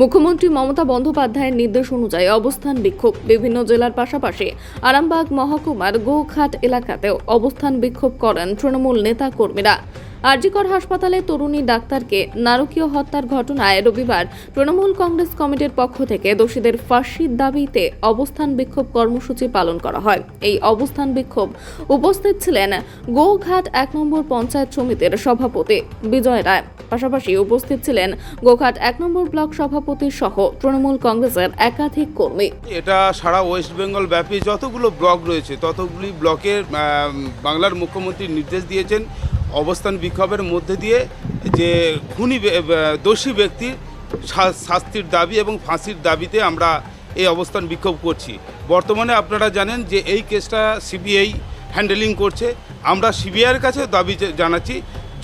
মুখ্যমন্ত্রী মমতা বন্দ্যোপাধ্যায়ের নির্দেশ অনুযায়ী অবস্থান বিক্ষোভ বিভিন্ন জেলার পাশাপাশি আরামবাগ, মহকুমার গোঘাট এলাকাতেও অবস্থান বিক্ষোভ করেন তৃণমূল নেতা কর্মীরা আরজিকর হাসপাতালে তরুণী ডাক্তারকে নারকীয় হত্যার ঘটনায় রবিবার তৃণমূল কংগ্রেস কমিটির পক্ষ থেকে দোষীদের ফাঁসির দাবিতে অবস্থান বিক্ষোভ কর্মসূচি পালন করা হয়। এই অবস্থান বিক্ষোভ উপস্থিত ছিলেন গোঘাট এক নম্বর পঞ্চায়েত সমিতির সভাপতি বিজয় রায়। পাশাপাশি উপস্থিত ছিলেন গোঘাট এক নম্বর ব্লক সভাপতি সহ তৃণমূল কংগ্রেসের একাধিক কর্মী। এটা সারা ওয়েস্ট বেঙ্গল ব্যাপী যতগুলো ব্লক রয়েছে, ততগুলি ব্লকের বাংলার মুখ্যমন্ত্রী নির্দেশ দিয়েছেন অবস্থান বিক্ষোভের মধ্যে দিয়ে যে খুনি দোষী ব্যক্তির শাস্তির দাবি এবং ফাঁসির দাবিতে আমরা এই অবস্থান বিক্ষোভ করছি। বর্তমানে আপনারা জানেন যে এই কেসটা সিবিআই হ্যান্ডেলিং করছে। আমরা সিবিআইয়ের কাছে দাবি জানাচ্ছি,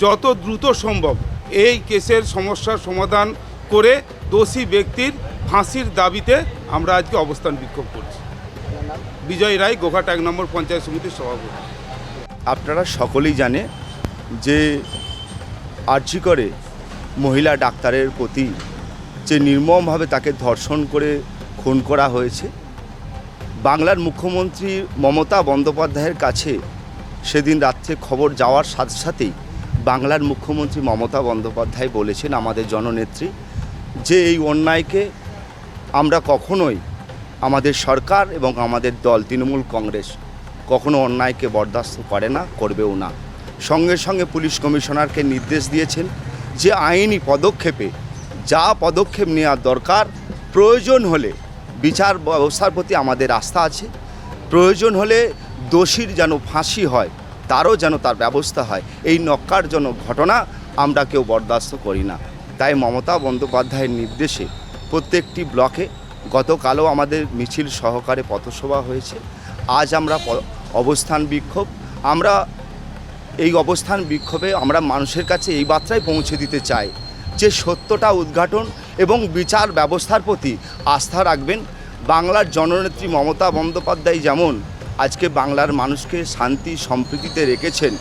যত দ্রুত সম্ভব এই কেসের সমস্যার সমাধান করে দোষী ব্যক্তির ফাঁসির দাবিতে আমরা আজকে অবস্থান বিক্ষোভ করছি। বিজয় রায়, গোঘাট এক নম্বর পঞ্চায়েত সমিতির সভাপতি। আপনারা সকলেই জানে যে আর্জি করে মহিলা ডাক্তারের প্রতি যে নির্মমভাবে তাকে ধর্ষণ করে খুন করা হয়েছে, বাংলার মুখ্যমন্ত্রী মমতা বন্দ্যোপাধ্যায়ের কাছে সেদিন রাত্রে খবর যাওয়ার সাথে সাথেই বাংলার মুখ্যমন্ত্রী মমতা বন্দ্যোপাধ্যায় বলেছেন আমাদের জননেত্রী, যে এই অন্যায়কে আমরা কখনোই আমাদের সরকার এবং আমাদের দল, তৃণমূল কংগ্রেস কখনো অন্যায়কে বরদাস্ত করে না, করবেও না। সঙ্গে সঙ্গে পুলিশ কমিশনারকে নির্দেশ দিয়েছেন যে আইনি পদক্ষেপে যা পদক্ষেপ নেওয়া দরকার, প্রয়োজন হলে বিচার ব্যবস্থার প্রতি আমাদের আস্থা আছে, প্রয়োজন হলে দোষীর যেন ফাঁসি হয় তারও যেন তার ব্যবস্থা হয়। এই নক্কারজনক ঘটনা আমরা কেউ বরদাস্ত করি না। তাই মমতা বন্দ্যোপাধ্যায়ের নির্দেশে প্রত্যেকটি ব্লকে গতকালও আমাদের মিছিল সহকারে পথসভা হয়েছে। আজ আমরা অবস্থান বিক্ষোভ, আমরা এই অবস্থান বিক্ষোভে আমরা মানুষের কাছে এই বার্তাই পৌঁছে দিতে চাই যে সত্যটা উদ্ঘাটন এবং বিচার ব্যবস্থার প্রতি আস্থা রাখবেন। বাংলার জননেত্রী মমতা বন্দ্যোপাধ্যায় যেমন আজকে বাংলার মানুষকে শান্তি, সম্প্রীতিতে রেখেছেন।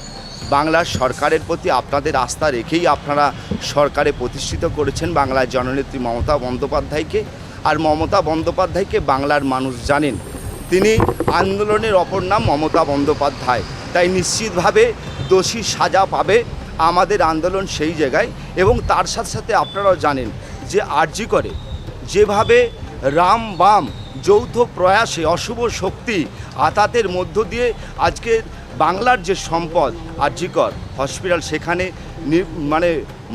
বাংলার সরকারের প্রতি আপনাদের আস্থা রেখেই আপনারা সরকারে প্রতিষ্ঠিত করেছেন বাংলার জননেত্রী মমতা বন্দ্যোপাধ্যায়কে। আর মমতা বন্দ্যোপাধ্যায়কে বাংলার মানুষ জানেন। তিনি আন্দোলনের অপর নাম মমতা বন্দ্যোপাধ্যায়। তাই নিশ্চিতভাবে দোষী সাজা পাবে আমাদের আন্দোলন সেই জায়গায়। এবং তার সাথে সাথে আপনারাও জানেন যে আরজি করে। যেভাবে রাম বাম যৌথ প্রয়াসে অশুভ শক্তি আতাতের মধ্য দিয়ে আজকে বাংলার যে সম্পদ আর্যিকর হসপিটাল, সেখানে মানে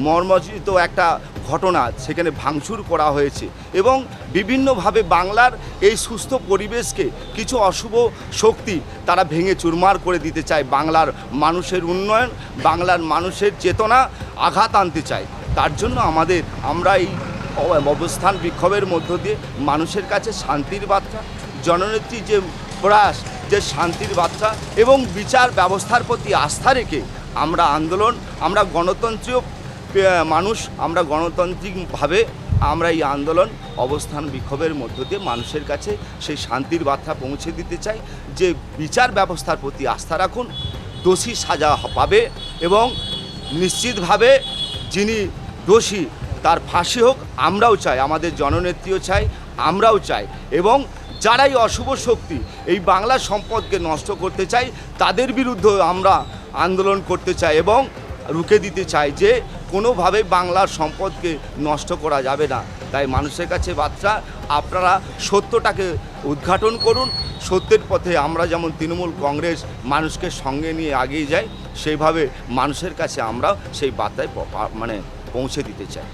মর্মজিত একটা ঘটনা সেখানে ভাঙচুর করা হয়েছে এবং বিভিন্নভাবে বাংলার এই সুস্থ পরিবেশকে কিছু অশুভ শক্তি তারা ভেঙে চুরমার করে দিতে চায়। বাংলার মানুষের উন্নয়ন, বাংলার মানুষের চেতনা আঘাত আনতে চায়। তার জন্য আমাদের, আমরা এই অবস্থান বিক্ষোভের মধ্য দিয়ে মানুষের কাছে শান্তির বার্তা জননেত্রী যে প্রয়াস, যে শান্তির বার্তা এবং বিচার ব্যবস্থার প্রতি আস্থা রেখে আমরা আন্দোলন, আমরা গণতন্ত্রীয় মানুষ, আমরা গণতান্ত্রিকভাবে আমরা এই আন্দোলন, অবস্থান বিক্ষোভের মধ্য দিয়ে মানুষের কাছে সেই শান্তির বার্তা পৌঁছে দিতে চাই। যে বিচার ব্যবস্থার প্রতি আস্থা রাখুন, দোষী সাজা পাবে এবং নিশ্চিতভাবে যিনি দোষী তার ফাঁসি হোক, আমরাও চাই, আমাদের জননেত্রীও চাই, আমরাও চাই। এবং যারাই অশুভ শক্তি এই বাংলা সম্পদকে নষ্ট করতে চাই, তাদের বিরুদ্ধে আমরা আন্দোলন করতে চাই এবং রুখে দিতে চাই যে কোনোভাবে বাংলার সম্পদকে নষ্ট করা যাবে না। তাই মানুষের কাছে বার্তা, আপনারা সত্যটাকে উদ্ঘাটন করুন। সত্যের পথে আমরা যেমন তৃণমূল কংগ্রেস মানুষকে সঙ্গে নিয়ে এগিয়ে যাই, সেইভাবে মানুষের কাছে আমরা সেই বার্তায় মানে পৌঁছে দিতে চাই।